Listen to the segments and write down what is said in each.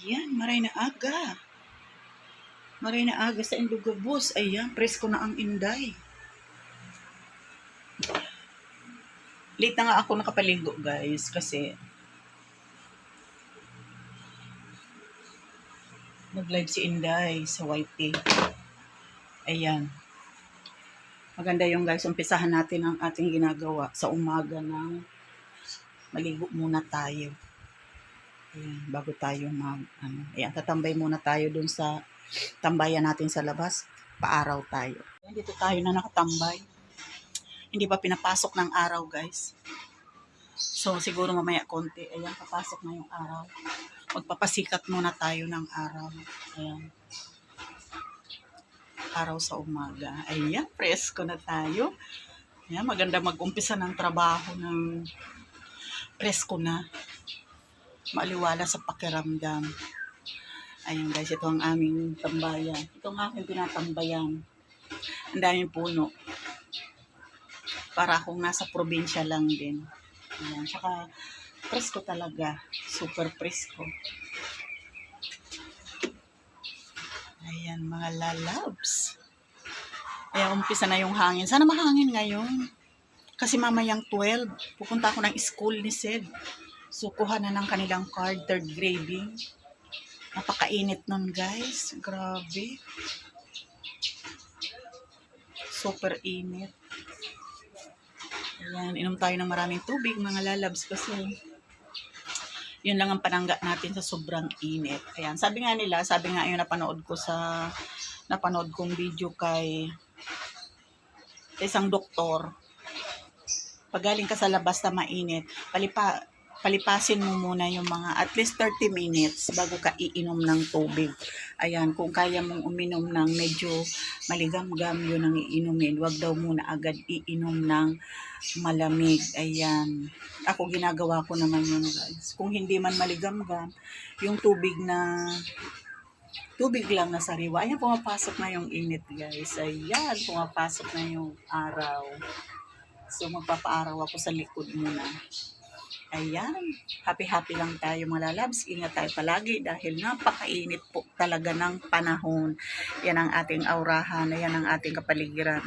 Ayan, maray na aga. Maray na aga sa Indugabos. Ayan, presko na ang Inday. Late na nga ako nakapaligo, guys, kasi nag-live si Inday sa YT. Ayan. Maganda yung guys, umpisahan natin ang ating ginagawa sa umaga ng maligo muna tayo. Ayan, bago tayo mag, ano, ayan, tatambay muna tayo dun sa tambayan natin sa labas. Paaraw tayo. Ayan, dito tayo na nakatambay. Hindi pa pinapasok ng araw, guys. So, siguro mamaya konti. Ayan, papasok na yung araw. Magpapasikat muna tayo ng araw. Ayan. Araw sa umaga. Ayan, presko na tayo. Ayan, maganda mag-umpisa ng trabaho ng presko na maaliwala sa pakiramdam. Ayun guys, ito ang aming tambayan. Ito ang aking tinatambayan. Ang daming puno. Para akong nasa probinsya lang din. Ayan, tsaka presko talaga. Super presko. Ayan, mga lalabs. Ayan, umpisa na yung hangin. Sana mahangin ngayon. Kasi mamayang 12, pupunta ako ng school ni Sid. So, kuha na ng kanilang card, third grading. Napakainit nun, guys. Grabe. Super init. Ayan, inom tayo ng maraming tubig, mga lalabs, kasi yun lang ang panangga natin sa sobrang init. Ayan, sabi nga nila, sabi nga yung napanood ko sa, napanood kong video kay sa isang doktor, pag galing ka sa labas na mainit, palipa, palipasin mo muna yung mga at least 30 minutes bago ka iinom ng tubig. Ayan, kung kaya mong uminom ng medyo maligam-gam yun ang iinumin, wag daw muna agad iinom ng malamig. Ayan. Ako ginagawa ko naman yun guys. Kung hindi man maligam-gam, yung tubig na tubig lang na sariwa. Ayan, pumapasok na yung init guys. Ayan, pumapasok na yung araw. So, magpapaaraw ako sa likod muna. Ayan, happy-happy lang tayo mga lalabs. Ingat tayo palagi dahil napakainit po talaga ng panahon. Yan ang ating aurahan, yan ang ating kapaligiran.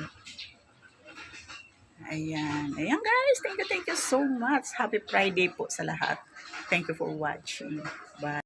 Ayan. Ayan guys, thank you, thank you so much. Happy Friday po sa lahat. Thank you for watching. Bye.